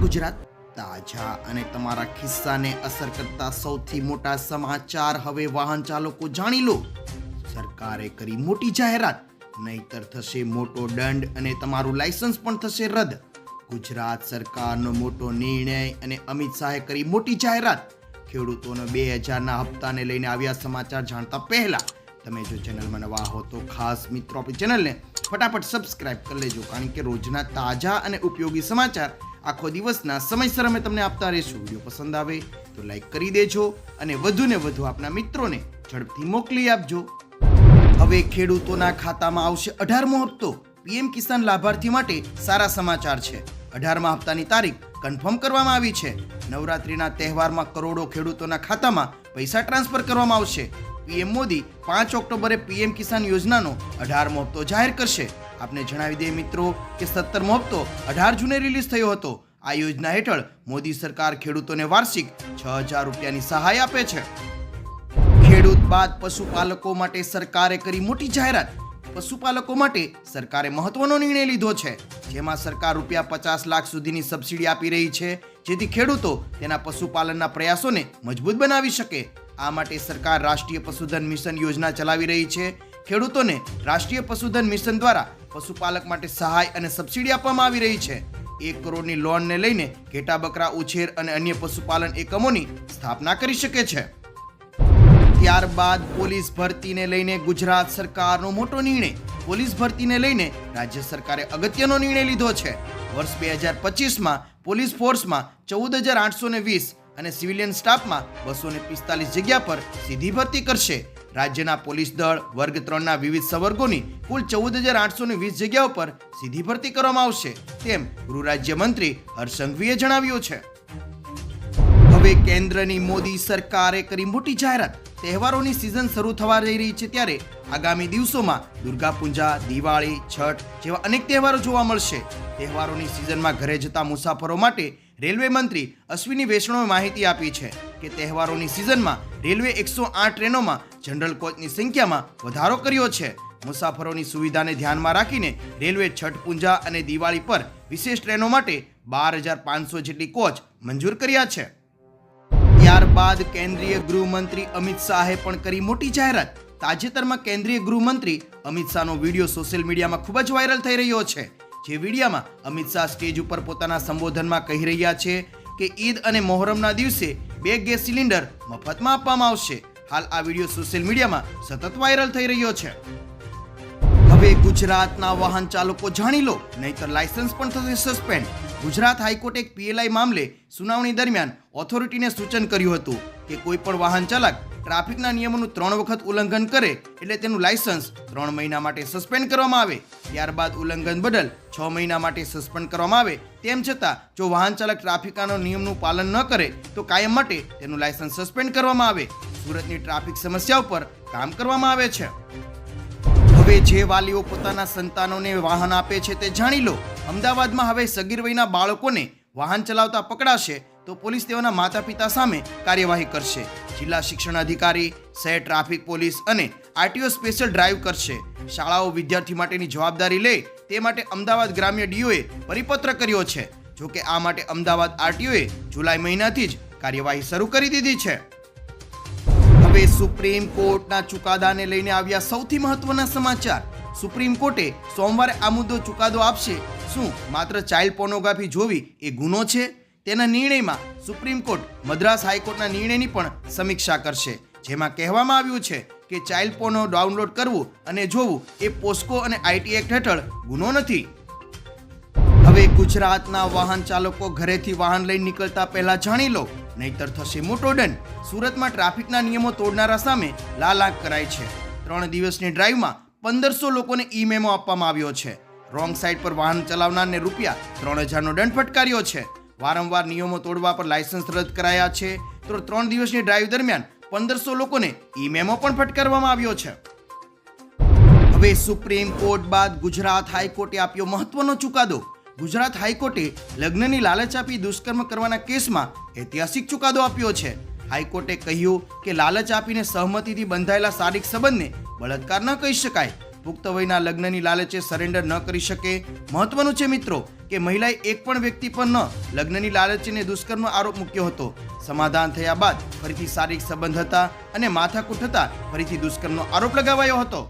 ગુજરાત તાજા અને તમારા ખિસ્સાને અસર કરતા સૌથી મોટા સમાચાર. હવે વાહન ચાલકો જાણી લો. સરકારે કરી મોટી જાહેરાત. નહીતર થશે મોટો દંડ અને તમારું લાયસન્સ પણ થશે રદ. ગુજરાત સરકારનો મોટો નિર્ણય અને અમિત શાહે કરી મોટી જાહેરાત. ખેડૂતોનો બે હજારના હપ્તાને લઈને આવ્યા સમાચાર જાણતા પહેલા તમે જો ચેનલમાં નવા હો તો ખાસ મિત્રો આપણી ચેનલને ફટાફટ સબસ્ક્રાઇબ કરી લેજો, કારણ કે રોજના તાજા અને ઉપયોગી સમાચાર આખો દિવસના સમયસર અમે તમને આપતા રહીશું. વીડિયો પસંદ આવે તો લાઈક કરી દેજો અને વધુને વધુ આપના મિત્રોને ઝડપથી મોકલી આપજો. હવે ખેડૂતોના ખાતામાં આવશે અઢારમો હપ્તો. પીએમ કિસાન લાભાર્થી માટે સારા સમાચાર છે. અઢારમા હપ્તાની તારીખ કન્ફર્મ કરવામાં આવી છે. નવરાત્રીના તહેવારમાં કરોડો ખેડૂતોના ખાતામાં પૈસા ટ્રાન્સફર કરવામાં આવશે. પીએમ મોદી પાંચ ઓક્ટોબરે પીએમ કિસાન યોજનાનો અઢારમો હપ્તો જાહેર કરશે. આપને જણાવી દઈએ મિત્રો કે સત્તરમો હપ્તો અઢાર જૂને રિલીઝ થયો હતો. આ યોજના હેઠળ મોદી સરકાર ખેડૂતોને વાર્ષિક છ હજાર રૂપિયાની સહાય આપે છે. ખેડૂત બાદ પશુપાલકો માટે સરકારે કરી મોટી જાહેરાત. પશુપાલકો માટે સરકારે મહત્વનો નિર્ણય લીધો છે. જેમાં સરકાર રૂપિયા પચાસ લાખ સુધીની સબસિડી આપી રહી છે. જેથી ખેડૂતો તેના પશુપાલનના પ્રયાસોને મજબૂત બનાવી શકે. આ માટે સરકાર રાષ્ટ્રીય પશુધન મિશન યોજના ચલાવી રહી છે. ખેડૂતોને રાષ્ટ્રીય પશુધન મિશન દ્વારા પશુપાલક માટે સહાય અને સબસિડી આપવામાં આવી રહી છે. એક કરોડની લોનને લઈને ઘેટા બકરા, ઉછેર અને અન્ય પશુપાલન એકમોની સ્થાપના કરી શકે છે. ત્યારબાદ પોલીસ ભરતીને લઈને ગુજરાત સરકારનો મોટો નિર્ણય. પોલીસ ભરતીને લઈને રાજ્ય સરકારે અગત્યનો નિર્ણય લીધો છે. વર્ષ બે હજાર પચીસમાં પોલીસ ફોર્સમાં ચૌદ હજાર આઠસો ને વીસ અને સિવિલિયન સ્ટાફમાં બસો ને પિસ્તાલીસ જગ્યા પર સીધી ભરતી કરશે. રાજ્યના પોલીસ દળ વર્ગ ત્રણના વિવિધ સંવર્ગોની કુલ ચૌદ હજાર આઠસો ને વીસ જગ્યાઓ પર સીધી ભરતી કરવામાં આવશે, તેમ ગૃહ રાજ્યમંત્રી હર્ષંઘવીએ જણાવ્યું છે. હવે કેન્દ્રની મોદી સરકારે કરી મોટી જાહેરાત. તહેવારોની સિઝન શરૂ થવા જઈ રહી છે ત્યારે આગામી દિવસોમાં દુર્ગા પૂજા દિવાળી, છઠ જેવા અનેક તહેવારો જોવા મળશે. તહેવારોની સિઝનમાં ઘરે જતા મુસાફરો માટે રેલવે મંત્રી અશ્વિની વૈષ્ણવે માહિતી આપી છે કે તહેવારોની સિઝનમાં રેલવે એકસો આઠ ટ્રેનોમાં જનરલ કોચની સંખ્યામાં વધારો કર્યો છે. મુસાફરોની સુવિધાને ધ્યાનમાં રાખીને રેલવે છઠ પૂજા અને દિવાળી પર વિશેષ ટ્રેનો માટે બાર હજાર પાંચસો જેટલી કોચ મંજૂર કર્યા છે. ત્યારબાદ કેન્દ્રીય ગૃહમંત્રી અમિત શાહે પણ કરી મોટી જાહેરાત. તાજેતરમાં કેન્દ્રીય ગૃહમંત્રી અમિત શાહનો વીડિયો સોશિયલ મીડિયામાં ખૂબ જ વાયરલ થઈ રહ્યો છે. જે વિડીયોમાં અમિત શાહ સ્ટેજ ઉપર પોતાના સંબોધનમાં કહી રહ્યા છે કે ઈદ અને મોહરમના દિવસે બે ગેસ સિલિન્ડર મફતમાં આપવામાં આવશે. હાલ આ વીડિયો સોશિયલ મીડિયામાં સતત વાયરલ થઈ રહ્યો છે. હવે ગુજરાતના વાહન ચાલકો જાણી લો, નહીતર લાયસન્સ પણ થશે સસ્પેન્ડ. ગુજરાત હાઈકોર્ટે એક પીએલઆઈ મામલે સુનાવણી દરમિયાન ઓથોરિટીને સૂચન કર્યું હતું કે કોઈ પણ વાહન ચાલક ટ્રાફિકના નિયમોનું ત્રણ વખત ઉલ્લંઘન કરે એટલે તેનું લાયસન્સ ત્રણ મહિના માટે સસ્પેન્ડ કરવામાં આવે. ત્યારબાદ ઉલ્લંઘન બદલ છ મહિના માટે સસ્પેન્ડ કરવામાં આવે. તેમ છતાં, જો વાહન ચાલક ટ્રાફિકના નિયમનું પાલન ન કરે, તો કાયમ માટે તેનું લાયસન્સ સસ્પેન્ડ કરવામાં આવે. સુરતની ટ્રાફિક સમસ્યા ઉપર કામ કરવામાં આવે છે. હવે જે વાલીઓ પોતાના સંતાનોને વાહન આપે છે તે જાણી લો. અમદાવાદમાં હવે સગીર વયના બાળકોને વાહન ચલાવતા પકડાશે તો પોલીસ તેઓના માતા પિતા સામે કાર્યવાહી કરશે. જિલ્લા શિક્ષણ અધિકારી, શહેર ટ્રાફિક પોલીસ અને આરટીઓ સ્પેશિયલ ડ્રાઈવ કરશે. શાળાઓ વિદ્યાર્થી માટેની જવાબદારી લે તે માટે અમદાવાદ ગ્રામ્ય ડીઓએ પરિપત્ર કર્યો છે. જો કે આ માટે અમદાવાદ આરટીઓએ જુલાઈ મહિનાથી જ કાર્યવાહી શરૂ કરી દીધી છે. હવે સુપ્રીમ કોર્ટના ચુકાદાને લઈને આવ્યા સૌથી મહત્વના સમાચાર. સુપ્રીમ કોર્ટે સોમવારે આ મુદ્દો ચુકાદો આપશે. શું માત્ર ચાઇલ્ડ પોર્નોગ્રાફી જોવી એ ગુનો છે? તેના નિર્ણયમાં સુપ્રીમ કોર્ટ મદ્રાસ હાઈકોર્ટના નિર્ણયની પણ સમીક્ષા કરશે. જેમાં કહેવામાં આવ્યું છે કે ચાઇલ્ડ પોર્નો ડાઉનલોડ કરવું અને જોવું એ પોસ્કો અને આઈટી એક્ટ હેઠળ ગુનો નથી. હવે ગુજરાતના વાહન ચાલકો ઘરેથી વાહન લઈ નીકળતા પહેલા જાણી લો નહીતર થશે મોટો દંડ. સુરતમાં ટ્રાફિકના નિયમો તોડનારા સામે લાલ આંખ કરાય છે. ત્રણ દિવસની ડ્રાઈવમાં પંદરસો લોકોને ઈ મેમો આપવામાં આવ્યો છે. રોંગ સાઈડ પર વાહન ચલાવનારને રૂપિયા ત્રણ હજારનો દંડ ફટકાર્યો છે. વારંવાર નિયમો તોડવા પર લાયસન્સ રદ કરાયા છે. તો ત્રણ દિવસની ડ્રાઈવ દરમિયાન પંદરસો લોકોને ઈ મેમો પણ ફટકારવામાં આવ્યો છે. હવે સુપ્રીમ કોર્ટ બાદ ગુજરાત હાઈકોર્ટે આપ્યો મહત્વનો ચુકાદો. ગુજરાત હાઈકોર્ટે લગ્નની લાલચ આપી દુષ્કર્મ કરવાના કેસમાં ઐતિહાસિક ચુકાદો આપ્યો છે. હાઈકોર્ટે કહ્યું કે લાલચ આપીને સહમતિથી બંધાયેલા શારીરિક સંબંધને બળાત્કાર ન કહી શકાય. પુખ્ત વયના લગ્નની લાલચે સરેન્ડર ન કરી શકે. મહત્વનું છે મિત્રો કે મહિલાએ એક પણ વ્યક્તિ પર ન લગ્નની લાલચીને દુષ્કર્મનો આરોપ મૂક્યો હતો. સમાધાન થયા બાદ ફરીથી શારીરિક સંબંધ હતા અને માથાકૂટ હતા ફરીથી દુષ્કર્મનો આરોપ લગાવાયો હતો.